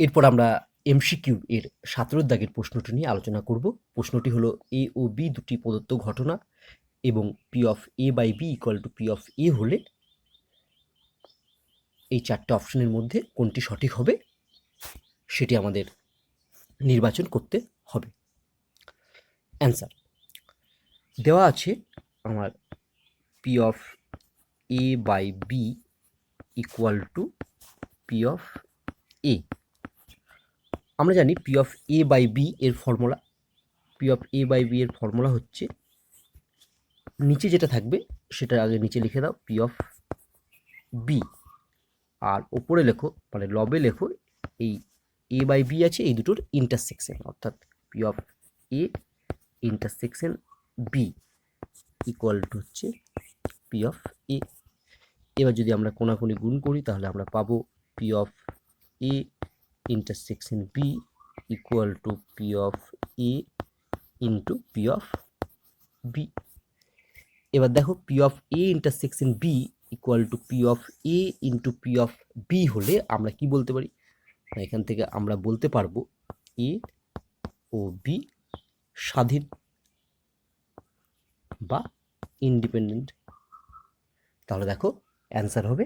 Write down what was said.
এরপর আমরা এমসিকিউ এর সতেরোর দাগের প্রশ্নটি নিয়ে আলোচনা করব। প্রশ্নটি হলো এ ও বি দুটি প্রদত্ত ঘটনা এবং P of A by B equal to P of A হলে এই চারটে অপশনের মধ্যে কোনটি সঠিক হবে সেটি আমাদের নির্বাচন করতে হবে। অ্যান্সার দেওয়া আছে আমার P of A by B equal to P of A আমরা জানি P of A by B এর formula P of A by B এর ফর্মুলা হচ্ছে, নিচে যেটা থাকবে সেটা আগে নিচে লিখে দাও পি অফ বি আর ওপরে লেখো মানে লবে লেখো, এই এ বাই বি আছে, এই দুটোর ইন্টারসেকশন অর্থাৎ P of A intersection B equal to হচ্ছে পি অফ এ এবার যদি আমরা কোনাকুনি গুণ করি, তাহলে আমরা পাবো P of A intersection B equal to P of A into P of B এবার দেখো P of A intersection B equal to P of A into P of B হলে আমরা কি বলতে পারি? এখান থেকে আমরা বলতে পারব এ ও বি স্বাধীন বা ইন্ডিপেন্ডেন্ট তাহলে দেখো অ্যান্সার হবে